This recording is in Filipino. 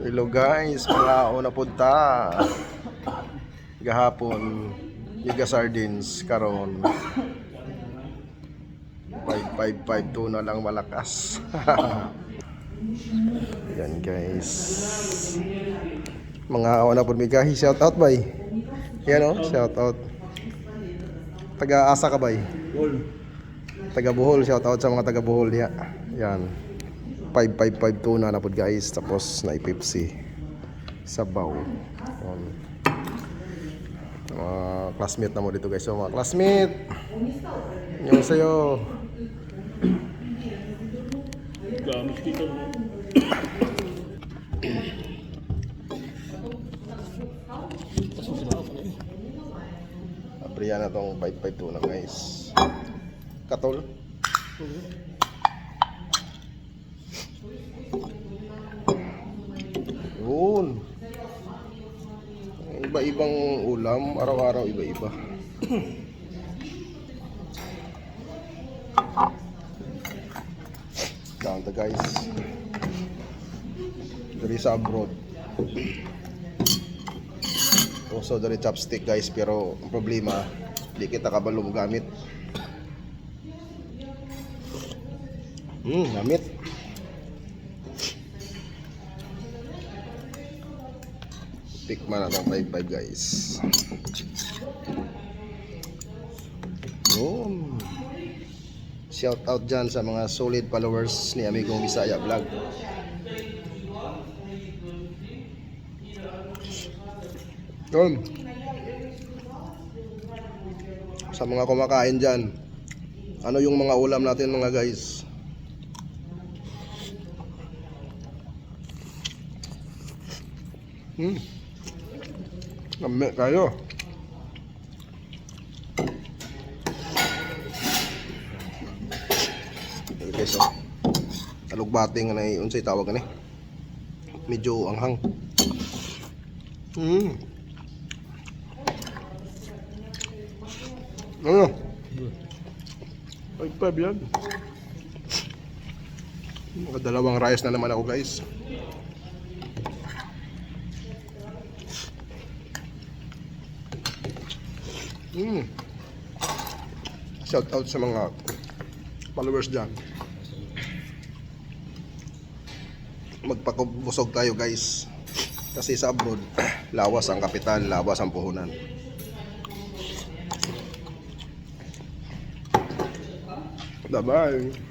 Hello guys, mga una punta. Gahapon, Giga Sardines, karon 5552 na lang malakas. Yan guys. Mga una po migahi, shout out bay. Yan oh, shout out. Taga asa ka bay? Taga Bohol, shout out sa mga taga Bohol ya. Yan. 5552 na napod guys. Tapos na Pepsi sabaw. Um, mga classmate na mo dito guys. So mga classmate yung sa'yo. Apriya na tong 552 na guys. Katol yun iba-ibang ulam araw-araw iba-iba. Down to guys. Dari sa abroad. Also dari chopstick guys pero ang problema di kita kabalo gamit. Hmm gamit tikman natin 5-5 guys Boom. Shout out dyan sa mga solid followers ni Amigong Bisaya Vlog. Yun. Sa mga kumakain dyan, ano yung mga ulam natin mga guys? Hmm. Lami kayo. Okay, so. Alugbating na unsay tawag ni. Medyo anghang. Hmm. Ano? Ay, pab yan. Mga dalawang rice na naman ako guys. Hmm. Shout out sa mga followers dyan. Magpakubusog tayo guys. Kasi sa abroad, lawas ang kapital, lawas ang puhunan. Bye-bye.